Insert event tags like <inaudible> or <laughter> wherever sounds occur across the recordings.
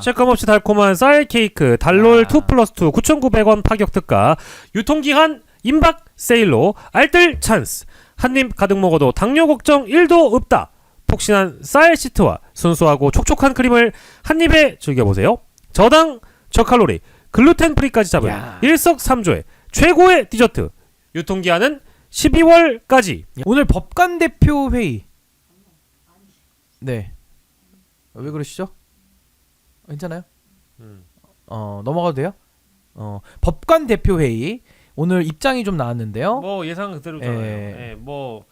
체감 없이 달콤한 쌀 케이크 달롤 2 플러스 2 9,900원 파격 특가 유통기한 임박 세일로 알뜰 찬스 한입 가득 먹어도 당뇨 걱정 1도 없다 폭신한 쌀 시트와 순수하고 촉촉한 크림을 한 입에 즐겨보세요 저당 저칼로리 글루텐 프리까지 잡은 야. 일석삼조의 최고의 디저트 유통기한은 12월까지 오늘 법관 대표 회의. 네. 왜 그러시죠? 괜찮아요? 음. 어 넘어가도 돼요? 어 법관 대표 회의 오늘 입장이 좀 나왔는데요. 뭐 예상 그대로잖아요. 예. 예, 뭐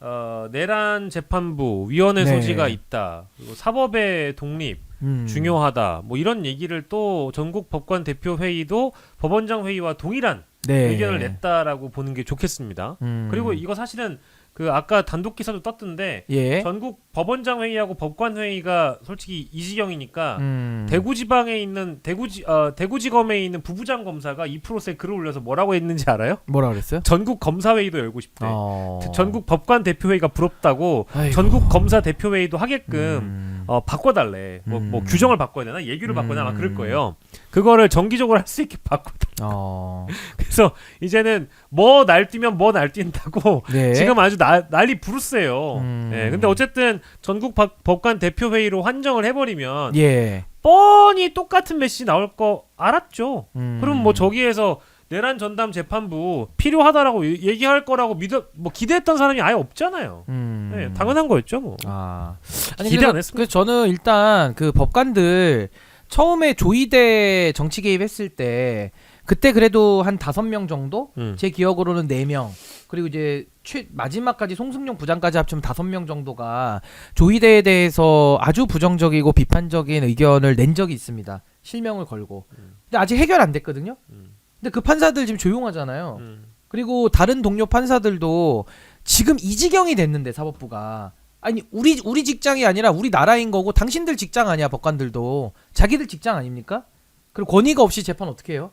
어, 내란 재판부 위원회 네. 소지가 있다. 그리고 사법의 독립 음. 중요하다. 뭐 이런 얘기를 또 전국 법관 대표 회의도 법원장 회의와 동일한 네. 의견을 냈다라고 보는 게 좋겠습니다. 음. 그리고 이거 사실은 그 아까 단독 기사도 떴던데 예. 전국 법원장 회의하고 법관 회의가 솔직히 이 지경이니까 음. 대구 지방에 있는 대구지 어, 대구지검에 있는 부부장 검사가 2%세 글을 올려서 뭐라고 했는지 알아요? 뭐라 그랬어요? 전국 검사 회의도 열고 싶대. 어. 전국 법관 대표 회의가 부럽다고 아이고. 전국 검사 대표 회의도 하게끔 음. 어, 바꿔달래. 뭐, 뭐 음. 규정을 바꿔야 되나? 예규를 바꿔야 되나? 음. 그럴 거예요. 그거를 정기적으로 할 수 있게 <laughs> 바꿔달래. 어. <laughs> 그래서 이제는 뭐 날뛰면 뭐 날뛴다고 네. <laughs> 지금 아주 나, 난리 부르세요. 음. 예, 근데 어쨌든 전국 박- 법관 대표 회의로 한정을 해버리면 예. 뻔히 똑같은 메시지 나올 거 알았죠. 음. 그럼 뭐 저기에서 내란 전담 재판부 필요하다라고 얘- 얘기할 거라고 믿어 뭐 기대했던 사람이 아예 없잖아요. 음. 네, 당연한 거였죠, 뭐. 아. 기대 그래서- 안 했습니다. 그래서 저는 일단 그 법관들 처음에 조이대 정치 개입했을 때 그때 그래도 한 다섯 명 정도? 음. 제 기억으로는 네 명. 그리고 이제 최 마지막까지 송승용 부장까지 합치면 다섯 명 정도가 조이대에 대해서 아주 부정적이고 비판적인 의견을 낸 적이 있습니다. 실명을 걸고. 음. 근데 아직 해결 안 됐거든요. 음. 근데 그 판사들 지금 조용하잖아요. 음. 그리고 다른 동료 판사들도 지금 이 지경이 됐는데 사법부가 아니 우리 우리 직장이 아니라 우리 나라인 거고 당신들 직장 아니야 법관들도 자기들 직장 아닙니까? 그리고 권위가 없이 재판 어떻게 해요?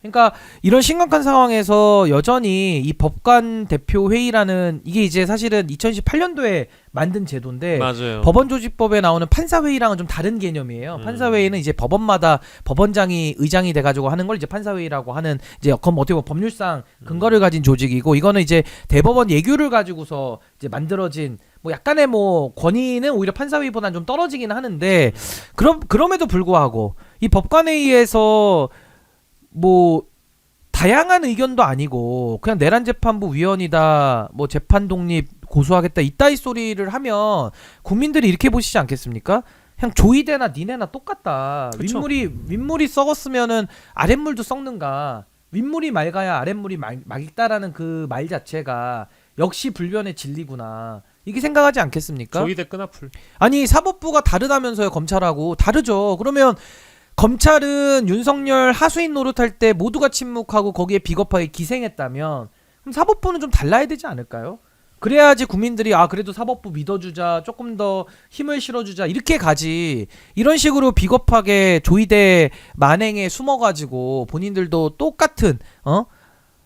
그러니까 이런 심각한 상황에서 여전히 이 법관 대표 회의라는 이게 이제 사실은 2018년도에 만든 제도인데 맞아요. 법원 조직법에 나오는 판사 회의랑은 좀 다른 개념이에요. 음. 판사 회의는 이제 법원마다 법원장이 의장이 돼 가지고 하는 걸 이제 판사 회의라고 하는 이제 그럼 어떻게 보면 법률상 근거를 가진 조직이고 이거는 이제 대법원 예규를 가지고서 이제 만들어진 뭐 약간의 뭐 권위는 오히려 판사 회의보다는 좀 떨어지긴 하는데 그럼 그럼에도 불구하고 이 법관 회의에서 뭐 다양한 의견도 아니고 그냥 내란 재판부 위원이다 뭐 재판 독립 고소하겠다 이따위 소리를 하면 국민들이 이렇게 보시지 않겠습니까? 그냥 조이대나 니네나 똑같다. 그쵸. 윗물이 윗물이 썩었으면은 아랫물도 썩는가. 윗물이 맑아야 아랫물이 맑, 맑다라는 그 말 자체가 역시 불변의 진리구나. 이게 생각하지 않겠습니까? 조이대 끈앞을. 아니 사법부가 다르다면서요 검찰하고 다르죠. 그러면 검찰은 윤석열 하수인 노릇할 때 모두가 침묵하고 거기에 비겁하게 기생했다면 그럼 사법부는 좀 달라야 되지 않을까요? 그래야지 국민들이 아 그래도 사법부 믿어주자 조금 더 힘을 실어주자 이렇게 가지 이런 식으로 비겁하게 조이대 만행에 숨어가지고 본인들도 똑같은 어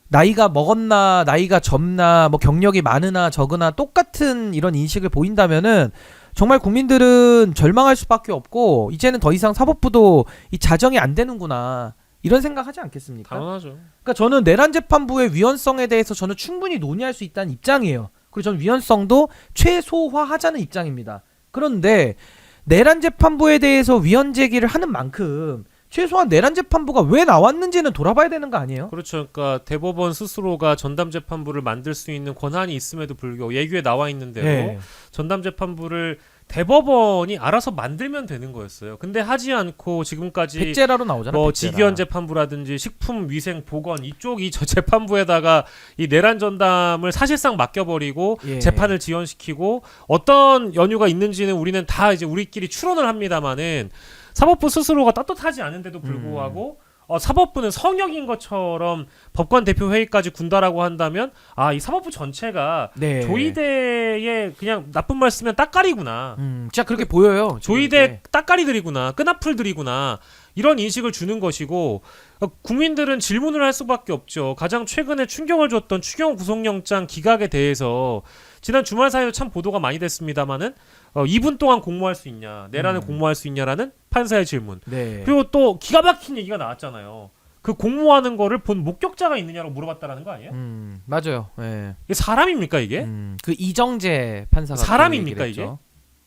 나이가 먹었나 나이가 젊나 뭐 경력이 많으나 적으나 똑같은 이런 인식을 보인다면은 정말 국민들은 절망할 수밖에 없고 이제는 더 이상 사법부도 이 자정이 안 되는구나 이런 생각하지 않겠습니까? 당연하죠. 그러니까 저는 내란 재판부의 위헌성에 대해서 저는 충분히 논의할 수 있다는 입장이에요. 그리고 저는 위헌성도 최소화하자는 입장입니다. 그런데 내란 재판부에 대해서 위헌 제기를 하는 만큼 최소한 내란 재판부가 왜 나왔는지는 돌아봐야 되는 거 아니에요? 그렇죠. 그러니까 대법원 스스로가 전담 재판부를 만들 수 있는 권한이 있음에도 불구하고 예규에 나와 있는 대로 네. 전담 재판부를 대법원이 알아서 만들면 되는 거였어요. 근데 하지 않고 지금까지 백제라로 나오잖아. 뭐 백제라. 직위원 재판부라든지 식품 위생 보건 이쪽 이 저 재판부에다가 이 내란 전담을 사실상 맡겨버리고 예. 재판을 지연시키고 어떤 연유가 있는지는 우리는 다 이제 우리끼리 추론을 합니다만은 사법부 스스로가 떳떳하지 않은데도 불구하고 음. 어, 사법부는 성역인 것처럼 법관 대표 회의까지 군다라고 한다면 아 이 사법부 전체가 네. 조이대의 그냥 나쁜 말 쓰면 따까리구나. 음, 진짜 그렇게 보여요. 지금 조이대 이게. 따까리들이구나 끈앞풀들이구나 이런 인식을 주는 것이고 어, 국민들은 질문을 할 수밖에 없죠 가장 최근에 충격을 줬던 추경 구속영장 기각에 대해서 지난 주말 사이로 참 보도가 많이 됐습니다만은 어, 2분 동안 공모할 수 있냐, 내란을 음. 공모할 수 있냐라는 판사의 질문. 네. 그리고 또 기가 막힌 얘기가 나왔잖아요. 그 공모하는 거를 본 목격자가 있느냐고 물어봤다라는 거 아니에요? 음, 맞아요. 예. 이게 사람입니까 이게? 음, 그 이정재 판사가 사람입니까, 그 얘기를 했죠.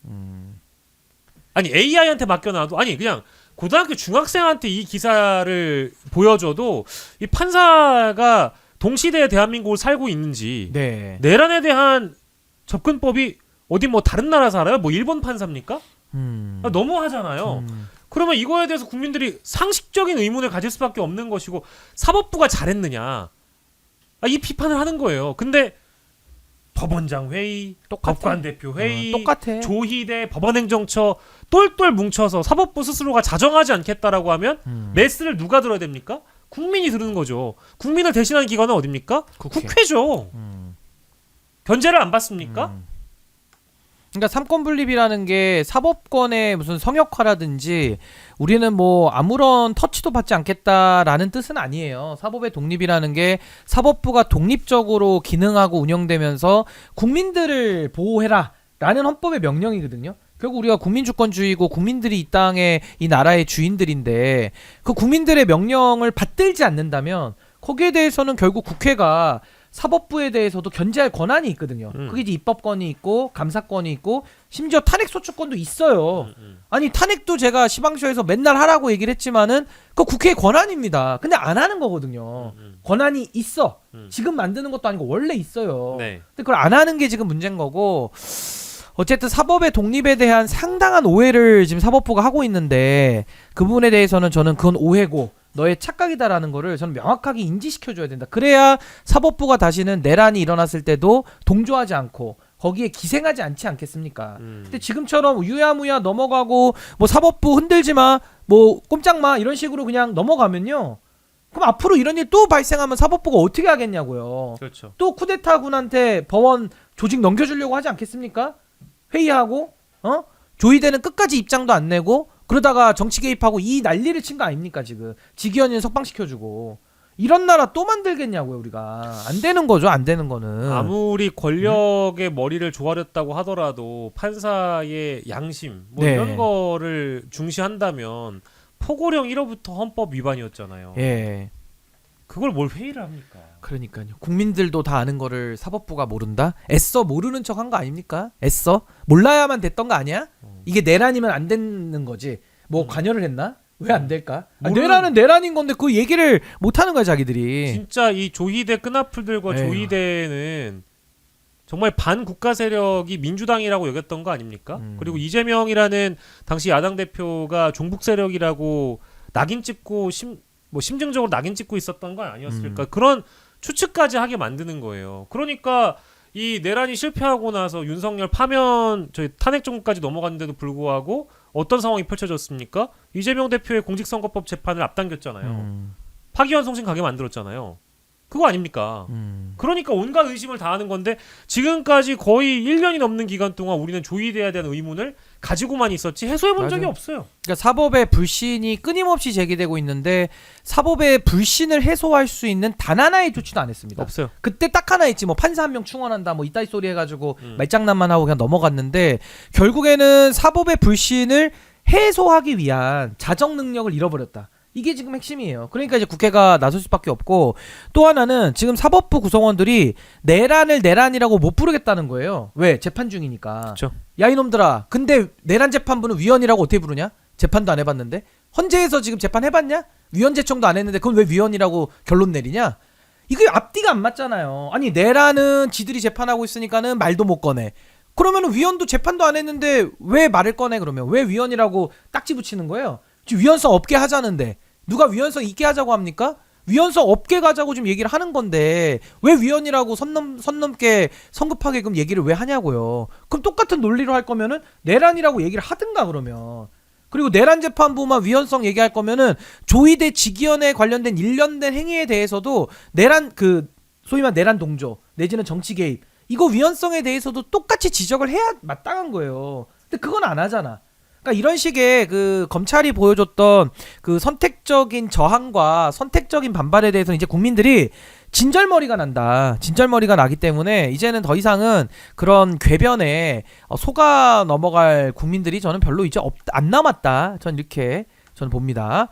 음. 아니 AI한테 맡겨놔도 아니 그냥 고등학교 중학생한테 이 기사를 보여줘도 이 판사가 동시대의 대한민국을 살고 있는지 네. 내란에 대한 접근법이 어디 뭐 다른 나라 살아요? 뭐 일본 판사입니까? 음. 아, 너무 하잖아요. 음. 그러면 이거에 대해서 국민들이 상식적인 의문을 가질 수밖에 없는 것이고 사법부가 잘했느냐 아, 이 비판을 하는 거예요. 근데 법원장 회의, 똑같아. 법관 대표 회의, 어, 똑같아. 조희대 법원행정처 똘똘 뭉쳐서 사법부 스스로가 자정하지 않겠다라고 하면 음. 메스를 누가 들어야 됩니까? 국민이 들은 거죠. 국민을 대신하는 기관은 어딥니까? 국회. 국회죠. 음. 견제를 안 받습니까? 음. 그러니까 삼권 분립이라는 게 사법권의 무슨 성역화라든지 우리는 뭐 아무런 터치도 받지 않겠다라는 뜻은 아니에요. 사법의 독립이라는 게 사법부가 독립적으로 기능하고 운영되면서 국민들을 보호해라 라는 헌법의 명령이거든요. 결국 우리가 국민주권주의고 국민들이 이 땅의 이 나라의 주인들인데 그 국민들의 명령을 받들지 않는다면 거기에 대해서는 결국 국회가 사법부에 대해서도 견제할 권한이 있거든요. 음. 그게 이제 입법권이 있고 감사권이 있고 심지어 탄핵 소추권도 있어요. 음, 음. 아니 탄핵도 제가 시방쇼에서 맨날 하라고 얘기를 했지만은 그 국회의 권한입니다. 근데 안 하는 거거든요. 음, 권한이 있어. 음. 지금 만드는 것도 아니고 원래 있어요. 네. 근데 그걸 안 하는 게 지금 문제인 거고 어쨌든 사법의 독립에 대한 상당한 오해를 지금 사법부가 하고 있는데 그 부분에 대해서는 저는 그건 오해고 너의 착각이다라는 거를 저는 명확하게 인지시켜 줘야 된다. 그래야 사법부가 다시는 내란이 일어났을 때도 동조하지 않고 거기에 기생하지 않지 않겠습니까? 음. 근데 지금처럼 유야무야 넘어가고 뭐 사법부 흔들지 마, 뭐 꼼짝 마 이런 식으로 그냥 넘어가면요. 그럼 앞으로 이런 일 또 발생하면 사법부가 어떻게 하겠냐고요. 그렇죠. 또 쿠데타군한테 법원 조직 넘겨주려고 하지 않겠습니까? 회의하고 어 조이대는 끝까지 입장도 안 내고 그러다가 정치 개입하고 이 난리를 친 거 아닙니까 지금? 직위원인 석방시켜주고. 이런 나라 또 만들겠냐고요 우리가. 안 되는 거죠 안 되는 거는. 아무리 권력의 머리를 조아렸다고 하더라도 판사의 양심 뭐 네. 이런 거를 중시한다면 포고령 1호부터 헌법 위반이었잖아요. 예 그걸 뭘 회의를 합니까? 그러니까요 국민들도 다 아는 거를 사법부가 모른다 애써 모르는 척 한 거 아닙니까 애써 몰라야만 됐던 거 아니야 이게 내란이면 안 되는 거지 뭐 음. 관여를 했나 왜 안 될까 아, 모르는- 내란은 내란인 건데 그 얘기를 못 하는 거야 자기들이 진짜 이 조희대 끈앞풀들과 에휴. 조희대는 정말 반국가 세력이 민주당이라고 여겼던 거 아닙니까? 음. 그리고 이재명이라는 당시 야당 대표가 종북 세력이라고 낙인 찍고 심, 뭐 심증적으로 낙인 찍고 있었던 건 아니었을까? 음. 그런 추측까지 하게 만드는 거예요. 그러니까 이 내란이 실패하고 나서 윤석열 파면 저희 탄핵 정국까지 넘어갔는데도 불구하고 어떤 상황이 펼쳐졌습니까? 이재명 대표의 공직선거법 재판을 앞당겼잖아요. 음, 파기환 송신 가게 만들었잖아요. 그거 아닙니까? 음. 그러니까 온갖 의심을 다 하는 건데 지금까지 거의 1년이 넘는 기간 동안 우리는 조의돼야 되는 의문을 가지고만 있었지 해소해 본 적이 맞아요. 없어요. 그러니까 사법의 불신이 끊임없이 제기되고 있는데 사법의 불신을 해소할 수 있는 단 하나의 조치도 안 했습니다. 없어요. 그때 딱 하나 있지 뭐 판사 한 명 충원한다 뭐 이따위 소리 해가지고 음. 말장난만 하고 그냥 넘어갔는데 결국에는 사법의 불신을 해소하기 위한 자정 능력을 잃어버렸다. 이게 지금 핵심이에요. 그러니까 이제 국회가 나설 수밖에 없고 또 하나는 지금 사법부 구성원들이 내란을 내란이라고 못 부르겠다는 거예요. 왜? 재판 중이니까. 그쵸. 야 이놈들아. 근데 내란 재판부는 위원이라고 어떻게 부르냐? 재판도 안 해봤는데 헌재에서 지금 재판 해봤냐? 위원 제청도 안 했는데 그건 왜 위원이라고 결론 내리냐? 이게 앞뒤가 안 맞잖아요. 아니 내란은 지들이 재판하고 있으니까는 말도 못 꺼내. 그러면은 위원도 재판도 안 했는데 왜 말을 꺼내 그러면 왜 위원이라고 딱지 붙이는 거예요? 지금 위원성 없게 하자는데 누가 위원성 있게 하자고 합니까? 위원성 없게 가자고 지금 얘기를 하는 건데 왜 위원이라고 선넘 선 넘게 성급하게 그럼 얘기를 왜 하냐고요? 그럼 똑같은 논리로 할 거면은 내란이라고 얘기를 하든가 그러면 그리고 내란 재판부만 위헌성 얘기할 거면은 조이대 직위원회 관련된 일련된 행위에 대해서도 내란 그 소위 말 내란 동조 내지는 정치 개입 이거 위헌성에 대해서도 똑같이 지적을 해야 마땅한 거예요. 근데 그건 안 하잖아. 그러니까 이런 식의 그 검찰이 보여줬던 그 선택적인 저항과 선택적인 반발에 대해서 이제 국민들이 진절머리가 난다. 진절머리가 나기 때문에 이제는 더 이상은 그런 궤변에 어, 속아 넘어갈 국민들이 저는 별로 이제 없, 안 남았다. 전 이렇게 저는 봅니다.